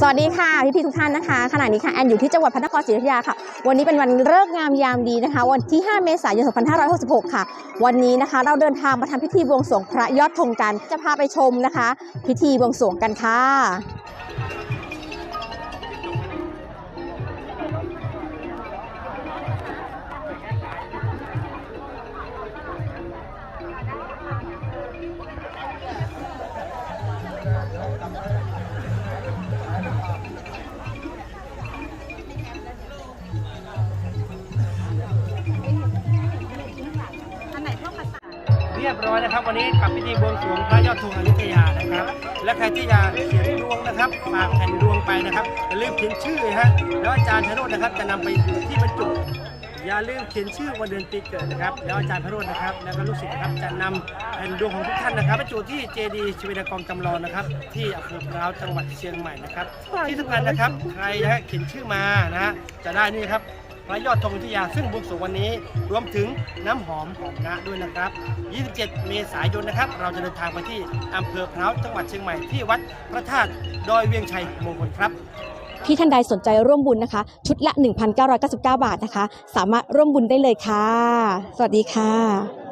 สวัสดีค่ะพี่พี่ๆทุกท่านนะคะขณะนี้ค่ะแอนอยู่ที่จังหวัดพระนครศรีอยุธยาค่ะ วันนี้เป็นวันเลิกงามยามดีนะคะ วันที่ 5 เมษายน 2566 ค่ะ วันนี้นะคะเราเดินทางมาทำพิธีบวงสรวงพระยอดธงกันจะพาไปชมนะคะ พิธีบวงสรวงกันค่ะ เรียบร้อยนะครับ วันนี้กับพิธีบวงสรวงพระยอดธงอยุธยานะครับ และใครที่อยากเขียนดวงนะครับฝากแผ่นดวงไปนะครับอย่าลืมเขียนชื่อฮะแล้วอาจารย์พโรจนะครับจะนำไปที่บรรจุ อย่าลืมเขียนชื่อวันเดือนปีเกิดนะครับ แล้วอาจารย์พโรจน์นะครับ แล้วก็ลูกศิษย์นะครับจะนำแผ่นดวงของทุกท่านนะครับบรรจุที่เจดีย์ชเวดากองจำลองนะครับ ที่อำเภอพร้าวจังหวัดเชียงใหม่นะครับ ที่สำคัญนะครับ ใครนะฮะเขียนชื่อมานะฮะจะได้นี่ครับพระยอดธงวิทยาซึ่งบวงสรวงวันนี้รวมถึงน้ำหอมหอมงะด้วยนะครับ 27 เมษายนนะครับ เราจะเดินทางไปที่อำเภอพร้าวจังหวัดเชียงใหม่ที่วัดพระธาตุดอยเวียงชัยมงคลครับ ที่ท่านใดสนใจร่วมบุญนะคะ ชุดละ 1,999 บาทนะคะ สามารถร่วมบุญได้เลยค่ะ สวัสดีค่ะ